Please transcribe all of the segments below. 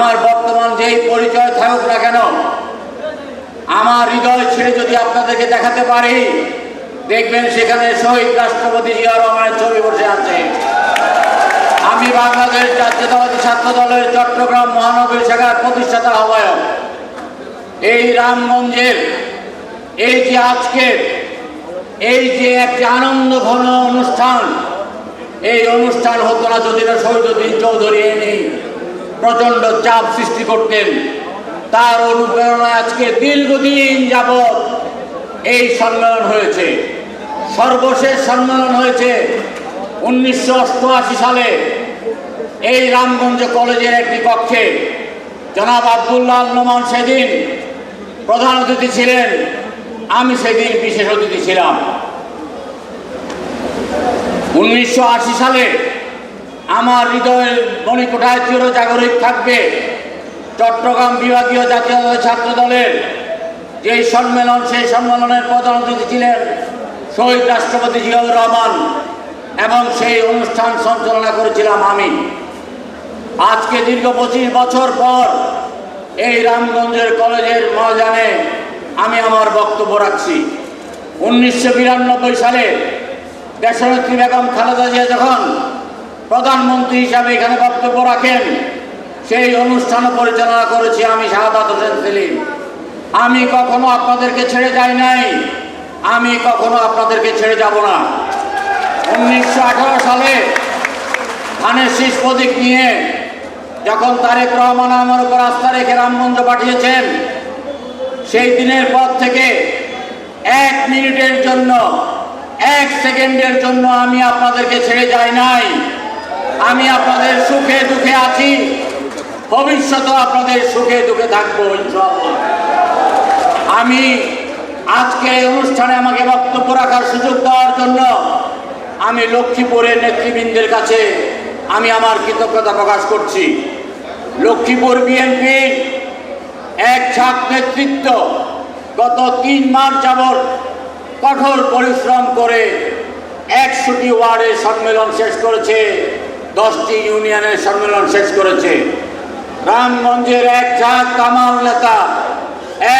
আমার বর্তমান যেই পরিচয় থাকুক না কেন, আমার হৃদয় ছেড়ে যদি আপনাদেরকে দেখাতে পারি, দেখবেন সেখানে শহীদ রাষ্ট্রপতি জিয়া রহমানের ছবি বসে আছে। আমি বাংলাদেশ জাতীয়তাবাদী ছাত্র দলের চট্টগ্রাম মহানগরী শাখার প্রতিষ্ঠাতা আহ্বায়ক। এই রামগঞ্জের, এই যে আজকের, এই যে একটি আনন্দ ঘন অনুষ্ঠান, এই অনুষ্ঠান হতো না যদি না শহীদুদ্দিন চৌধুরী এনে প্রচণ্ড চাপ সৃষ্টি করতেন। তার অনুপ্রেরণা আজকে দীর্ঘদিন যাবৎ এই সম্মেলন হয়েছে। সর্বশেষ সম্মেলন হয়েছে উনিশশো অষ্টআশি সালে এই রামগঞ্জ কলেজের একটি কক্ষে। জনাব আবদুল্লাহ নোমান সেদিন প্রধান অতিথি ছিলেন, আমি সেদিন বিশেষ অতিথি ছিলাম। উনিশশো আশি সালে আমার হৃদয়ের মণিকোঠায় চির জাগরিক থাকবে। চট্টগ্রাম বিভাগীয় জাতীয় ছাত্র দলের যেই সম্মেলন, সেই সম্মেলনের প্রধান অতিথি ছিলেন শহীদ রাষ্ট্রপতি জিয়াউর রহমান এবং সেই অনুষ্ঠান সঞ্চালনা করেছিলাম আমি। আজকে দীর্ঘ পঁচিশ বছর পর এই রামগঞ্জের কলেজের ময়দানে আমি আমার বক্তব্য রাখছি। উনিশশো বিরানব্বই সালে দেশনেত্রী বেগম খালেদা জিয়া যখন প্রধানমন্ত্রী হিসাবে এখানে বক্তব্য রাখেন। সেই অনুষ্ঠান পরিচালনা করেছি আমি শাহাদাত হোসেন সেলিম। আমি কখনো আপনাদেরকে ছেড়ে যাই নাই। আমি কখনো আপনাদেরকে ছেড়ে যাব না। উনিশশো আঠারো সালে ধানের শীষ প্রতীক নিয়ে যখন তারেক রহমান আমার উপর আস্থা রেখে রামমঞ্চ পাঠিয়েছেন, সেই দিনের পর থেকে এক মিনিটের জন্য, এক সেকেন্ডের জন্য আমি আপনাদেরকে ছেড়ে যাই নাই। আমি আপনাদের সুখে দুঃখে আছি। ভবিষ্যতেও আপনাদের সুখে দুঃখে থাকব আমি আজকে এই অনুষ্ঠানে আমাকে বক্তব্য রাখার সুযোগ দেওয়ার জন্য আমি লক্ষ্মীপুরের নেতৃবৃন্দের কাছে আমি আমার কৃতজ্ঞতা প্রকাশ করছি। লক্ষ্মীপুর বিএনপি এক ছাক নেতৃত্ব গত তিন মাস যাবৎ কঠোর পরিশ্রম করে একশোটি ওয়ার্ডের সম্মেলন শেষ করেছে। দশটি ইউনিয়নের সম্মেলন শেষ করেছে। রামগঞ্জের এক ঝাঁক কামাল নেতা,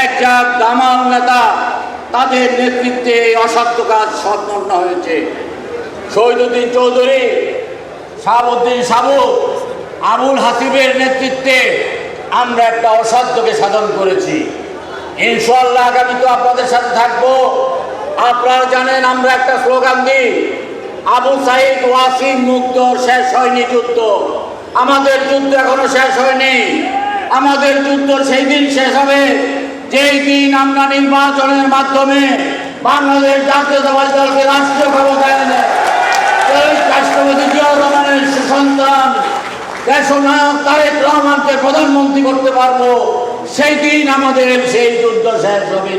এক ঝাঁক দামাল নেতা, তাদের নেতৃত্বে এই অসাধ্য কাজ সম্পন্ন হয়েছে। শহীদুদ্দিন চৌধুরী, শাহাবুদ্দিন সাবু, আবুল হাসিবের নেতৃত্বে আমরা একটা অসাধ্যকে সাধন করেছি। ইনশাল্লাহ আগামী তো আপনাদের সাথে থাকব। আপনারা জানেন আমরা একটা স্লোগান দিই আবু সাইদ ওয়াসিম মুক্ত, শেষ হয়নি যুদ্ধ। আমাদের যুদ্ধ এখনও শেষ হয়নি। আমাদের যুদ্ধ সেই দিন শেষ হবে। যেই দিন আমরা নির্বাচনের মাধ্যমে বাংলাদেশ জাতীয়তাবাদী দলকে রাষ্ট্রীয় ক্ষমতায় এনে রাষ্ট্রপতি জিয়াউর রহমানের সুসন্তান, দেশনায়ক তারেক রহমানকে প্রধানমন্ত্রী করতে পারব, সেই দিন আমাদের সেই যুদ্ধ শেষ হবে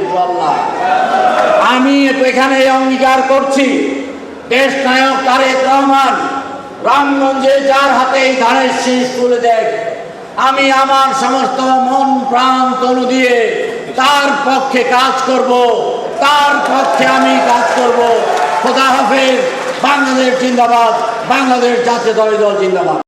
আমি এখানে অঙ্গীকার করছি। দেশ নায়ক তারেক রহমান, রামগঞ্জে যার হাতে এই ধানের শীষ তুলে দেয়। আমি আমার সমস্ত মন প্রাণ তনু দিয়ে তার পক্ষে কাজ করব, তার পক্ষে আমি কাজ করব। খোদা হাফেজ, বাংলাদেশ জিন্দাবাদ, বাংলাদেশ জাতীয় দল জিন্দাবাদ।